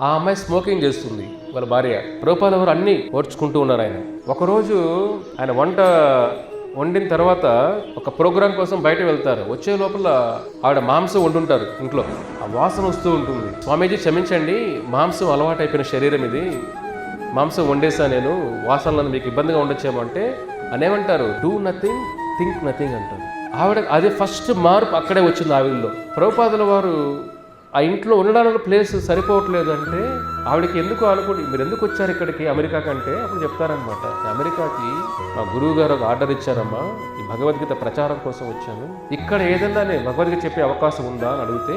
ఆ అమ్మాయి స్మోకింగ్ చేస్తుంది వాళ్ళ భార్య. రూపాయలు ఎవరు అన్ని ఓర్చుకుంటూ ఉన్నారు ఆయన. ఒకరోజు ఆయన వంట వండిన తర్వాత ఒక ప్రోగ్రాం కోసం బయట వెళ్తారు. వచ్చే లోపల ఆవిడ మాంసం వండుంటారు ఇంట్లో. ఆ వాసన వస్తూ ఉంటుంది. స్వామీజీ క్షమించండి మాంసం అలవాటైపోయిన శరీరం ఇది. మాంసం వండేసా నేను వాసనలను మీకు ఇబ్బందిగా ఉండొచ్చేమో అంటే అనేమంటారు డూ నథింగ్ థింక్ నథింగ్ అంటారు. ఆవిడ అదే ఫస్ట్ మార్పు అక్కడే వచ్చింది ఆవిడలో. ప్రభుపాదుల వారు ఆ ఇంట్లో ఉండడానికి ప్లేస్ సరిపోవట్లేదు అంటే ఆవిడకి ఎందుకు అనుకోండి మీరు ఎందుకు వచ్చారు ఇక్కడికి అమెరికా కంటే అప్పుడు చెప్తారనమాట అమెరికాకి మా గురువు గారు ఒక ఆర్డర్ ఇచ్చారమ్మా. ఈ భగవద్గీత ప్రచారం కోసం వచ్చాను. ఇక్కడ ఏదైనా నేను భగవద్గీత చెప్పే అవకాశం ఉందా అని అడిగితే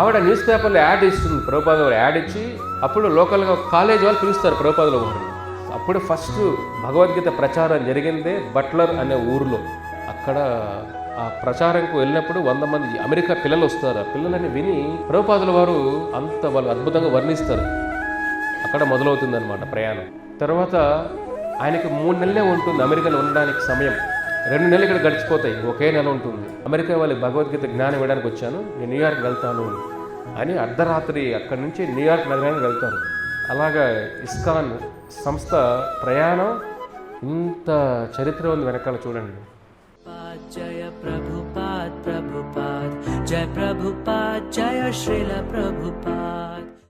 ఆవిడ న్యూస్ పేపర్లో యాడ్ ఇస్తుంది. ప్రభుపాద గారు యాడ్ ఇచ్చి అప్పుడు లోకల్గా కాలేజ్ వాళ్ళు పిలుస్తారు ప్రభుపాదుల వారిని అప్పుడు ఫస్ట్ భగవద్గీత ప్రచారం జరిగిందే బట్లర్ అనే ఊరిలో. అక్కడ ఆ ప్రచారంకు వెళ్ళినప్పుడు వంద మంది అమెరికా పిల్లలు వస్తారు. ఆ పిల్లలని విని ప్రభుపాదుల వారు అంత వాళ్ళు అద్భుతంగా వర్ణిస్తారు. అక్కడ మొదలవుతుందన్నమాట ప్రయాణం. తర్వాత ఆయనకి మూడు నెలలే ఉంటుంది అమెరికాలో ఉండడానికి సమయం. రెండు నెలలు ఇక్కడ గడిచిపోతాయి. ఒకే నెల ఉంటుంది. అమెరికా వాళ్ళకి భగవద్గీత జ్ఞానం ఇవ్వడానికి వచ్చాను. నేను న్యూయార్క్ వెళ్తాను అని అర్ధరాత్రి అక్కడి నుంచి న్యూయార్క్ నగరానికి వెళ్తారు. అలాగా ఇస్కాన్ సంస్థ ప్రయాణం ఇంత చరిత్ర ఉంది వెనకాల చూడండి. जय प्रभुपाद प्रभुपाद जय प्रभुपाद जय श्रील प्रभुपाद।